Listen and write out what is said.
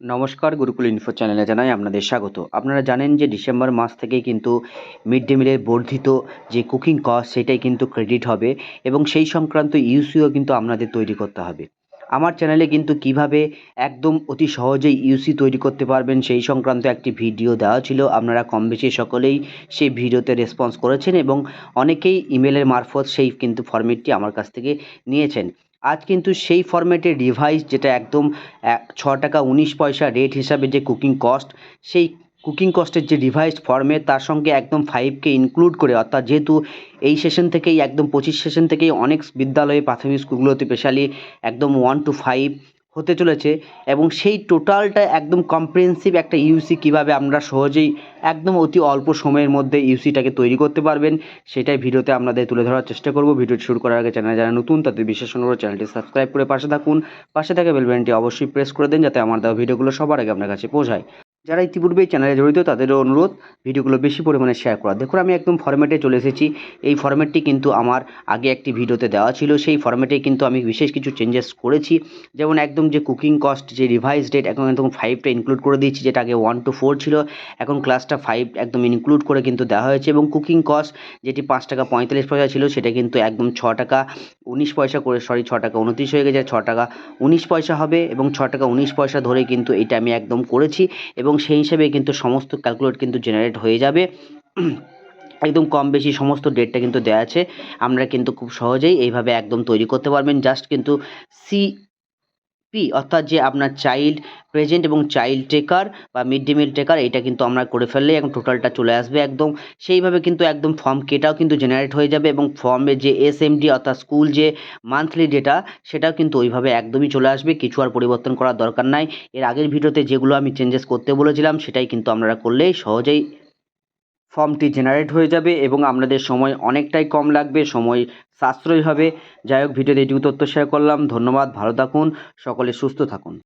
নমস্কার, গুরুকুল ইনফো চ্যানেলে জানাই আপনাদের স্বাগত। আপনারা জানেন যে ডিসেম্বর মাস থেকেই কিন্তু মিড ডে মিলের বর্ধিত যে কুকিং কস্ট সেটাই কিন্তু ক্রেডিট হবে এবং সেই সংক্রান্ত ইউসিও কিন্তু আপনাদের তৈরি করতে হবে। আমার চ্যানেলে কিন্তু কীভাবে একদম অতি সহজেই ইউসি তৈরি করতে পারবেন, সেই সংক্রান্ত একটি ভিডিও দেওয়া ছিল। আপনারা কম বেশি সকলেই সেই ভিডিওতে রেসপন্স করেছেন এবং অনেকেই ইমেলের মারফত সেই কিন্তু ফর্মেটটি আমার কাছ থেকে নিয়েছেন। আজ কিন্তু সেই ফরম্যাটের ডিভাইস যেটা একদম এক, ছ টাকা উনিশ পয়সা রেট হিসাবে যে কুকিং কস্ট সেই কুকিং কস্টের যে রিভাইসড ফর্মে তার সঙ্গে একদম ফাইভকে ইনক্লুড করে, অর্থাৎ যেহেতু এই সেশন থেকেই, একদম পঁচিশ সেশন থেকেই অনেক বিদ্যালয়ে, প্রাথমিক স্কুলগুলোতে স্পেশালি একদম ওয়ান টু ফাইভ হতে চলেছে এবং সেই টোটালটা একদম কম্প্রিহেন্সিভ একটা ইউসি কীভাবে আমরা সহজেই একদম অতি অল্প সময়ের মধ্যে ইউসিটাকে তৈরি করতে পারবেন, সেটাই ভিডিওতে আপনাদের তুলে ধরার চেষ্টা করব। ভিডিওটি শুরু করার আগে চ্যানেল যারা নতুন, তাদের বিশেষ অনুরোধ চ্যানেলটি সাবস্ক্রাইব করে পাশে থাকুন। পাশে থাকা বেলবেনটি অবশ্যই প্রেস করে দিন, যাতে আমার দেওয়া ভিডিওগুলো সবার আগে আপনার কাছে পৌঁছায়। যারা ইতিপূর্বে এই চ্যানেলে জড়িত, তাদেরও অনুরোধ, ভিডিওগুলো বেশি পরিমাণে শেয়ার করা। দেখুন, আমি একদম ফরম্যাটে চলে এসেছি। এই ফরম্যাটটি কিন্তু আমার আগে একটি ভিডিওতে দেওয়া ছিল। সেই ফরম্যাটে কিন্তু আমি বিশেষ কিছু চেঞ্জেস করেছি। যেমন একদম যে কুকিং কস্ট যে রিভাইস ডেট এখন একদম ফাইভটা ইনক্লুড করে দিয়েছি, যেটা আগে ওয়ান টু ফোর ছিল। এখন ক্লাসটা ফাইভ একদম ইনক্লুড করে কিন্তু দেওয়া হয়েছে। এবং কুকিং কস্ট যেটি পাঁচ টাকা পঁয়তাল্লিশ পয়সা ছিল, সেটা কিন্তু একদম ছ টাকা উনিশ পয়সা করে সরি ছ টাকা উনত্রিশ হয়ে গেছে, ছ টাকা উনিশ পয়সা হবে। এবং ছ টাকা উনিশ পয়সা ধরে কিন্তু এটা আমি একদম করেছি। এবং সেই হিসেবে কিন্তু সমস্ত ক্যালকুলেট কিন্তু জেনারেট হয়ে যাবে। একদম কম বেশি সমস্ত ডেটটা কিন্তু দেওয়া আছে। আমরা কিন্তু খুব সহজেই এইভাবে একদম তৈরি করতে পারবেন। জাস্ট কিন্তু সি পি অর্থাৎ যে আপনার চাইল্ড প্রেজেন্ট এবং চাইল্ড টেকার বা মিড ডে মিল টেকার এটা কিন্তু আমরা করে ফেললে এখন টোটালটা চলে আসবে একদম। সেইভাবে কিন্তু একদম ফর্ম কেটাও কিন্তু জেনারেট হয়ে যাবে এবং ফর্মে যে এস অর্থাৎ স্কুল যে মান্থলি ডেটা সেটাও কিন্তু ওইভাবে একদমই চলে আসবে। কিছু আর পরিবর্তন করার দরকার নাই। এর আগের ভিডিওতে যেগুলো আমি চেঞ্জেস করতে বলেছিলাম, সেটাই কিন্তু আপনারা করলেই সহজেই ফর্মটি জেনারেট হয়ে যাবে এবং আপনাদের সময় অনেকটাই কম লাগবে, সময় সাশ্রয় হবে। যাই হোক, ভিডিওতে এইটুকু তথ্য শেয়ার করলাম। ধন্যবাদ, ভালো থাকুন, সকলে সুস্থ থাকুন।